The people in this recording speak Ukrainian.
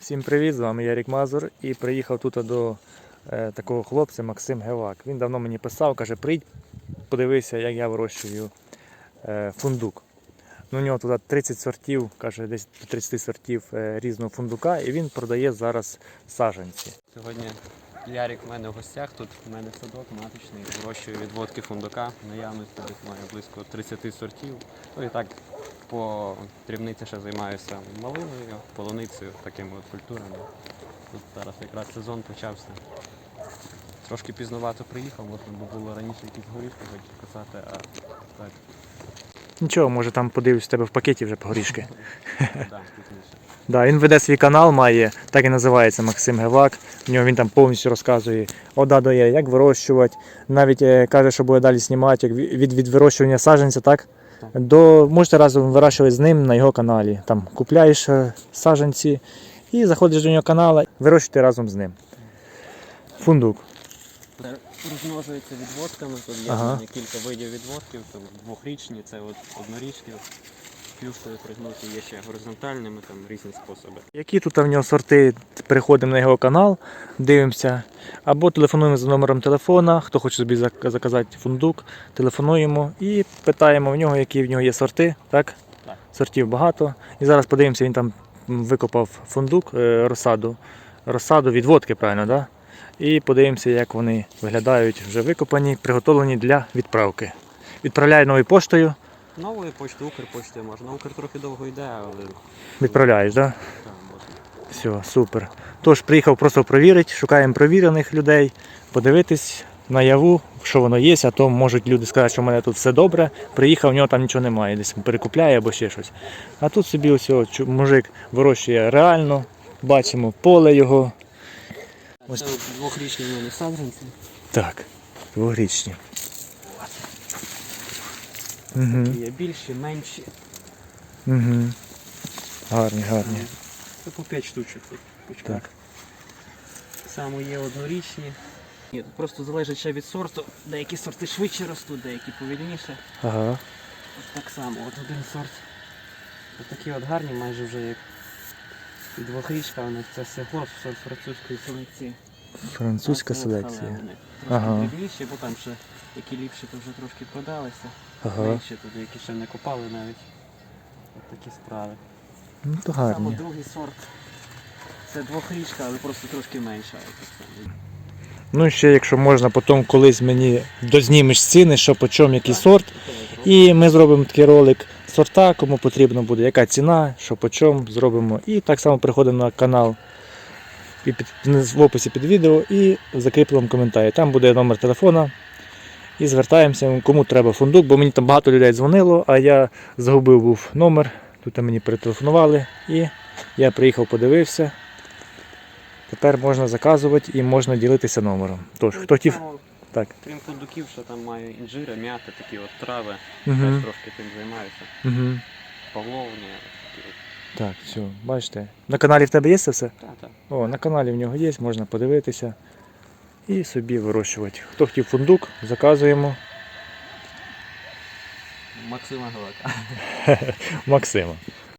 Всім привіт, з вами Ярік Мазур і приїхав тут до е, такого хлопця Максим Гевак. Він давно мені писав, каже, прийдь, подивися, як я вирощую е, фундук. Ну, у нього туди 30 сортів, каже, десь до 30 сортів е, різного фундука, і він продає зараз саджанці. Сьогодні Ярік в мене в гостях. Тут в мене садок маточний, вирощую відводки фундука. Наявності десь маю близько 30 сортів. Ну і так по дрібниці ще займаюся малиною, полуницею, такими от культурами. Тут зараз якраз сезон почався. Трошки пізнувато приїхав, можна би було раніше якісь горішки хоч касати, а так, Нічого, може там подивлюсь у тебе в пакеті вже горішки. да, він веде свій канал, має, так і називається Максим Гевак. В нього він там повністю розказує ода до є, як вирощувати. Навіть е, каже, що буде далі знімати від, від вирощування саджанця, так? До, можете разом вирощувати з ним на його каналі. Там купляєш е, саджанці і заходиш до нього каналу, вирощуєте разом з ним. Фундук. Розмножується відводками, тут є Ага. кілька видів відводків, двохрічні, це от однорічки, плюшкою пригнуті, є ще горизонтальними, там різні способи. Які тут в нього сорти, переходимо на його канал, дивимося. Або телефонуємо за номером телефона, хто хоче собі заказати фундук, телефонуємо і питаємо в нього, які в нього є сорти. Так? Так. Сортів багато. І зараз подивимося, він там викопав фундук, е, розсаду, розсаду від водки, правильно, да? І подивимося, як вони виглядають вже викопані, приготовлені для відправки. Відправляю новою поштою, Новою почтою, Укрпоштою можна. Укр трохи довго йде, але відправляєш, так? Да? там можна. Все, супер. Тож приїхав просто провірити, шукаємо провірених людей, подивитись наяву, що воно є, а то можуть люди сказати, що в мене тут все добре. Приїхав, в нього там нічого немає, десь перекупляє або ще щось. А тут собі ось мужик вирощує реально, бачимо поле його. Ось. Це двохрічні саджанці. Так, дворічні. Угу, Є більші, менші. угу. Гарні, гарні. Це по 5 штучок тут. Так. Само є однорічні. Ні, тут просто залежить ще від сорту. Деякі сорти швидше ростуть, деякі повільніше. Ага. От так само, от один сорт. От такі от гарні, майже вже як і двохрічка, них це сегло сорт французької селекції. Французька от селекція. Трошки Ага. дрібніші, бо там ще які ліпші, то вже трошки продалися. Ага. Менші тут, які ще не копали навіть. От такі справи. Ну то Саме другий сорт. Це двохрічка, але просто трошки менша. Ну і ще, якщо можна, потім колись мені дознімеш ціни, що по чому, який сорт. І ми зробимо такий ролик сорта, кому потрібно буде, яка ціна, що по чому зробимо. І так само приходимо на канал і під, в описі під відео і закріплюємо коментарі. Там буде номер телефона. І звертаємося, кому треба фундук, бо мені там багато людей дзвонило, а я загубив був номер. Тут мені перетелефонували і я приїхав, подивився. Тепер можна заказувати і можна ділитися номером. Тож, хто хотів. Так. Крім фундуків, що там маю інжири, м'яти, такі от трави. Угу. Теж трошки тим займаюся. Угу. Павловні. Так, все, бачите. На каналі в тебе є це все? Так, так. О, на каналі в нього є, можна подивитися і собі вирощувати. Хто хотів фундук, заказуємо Максима Галака. Максима.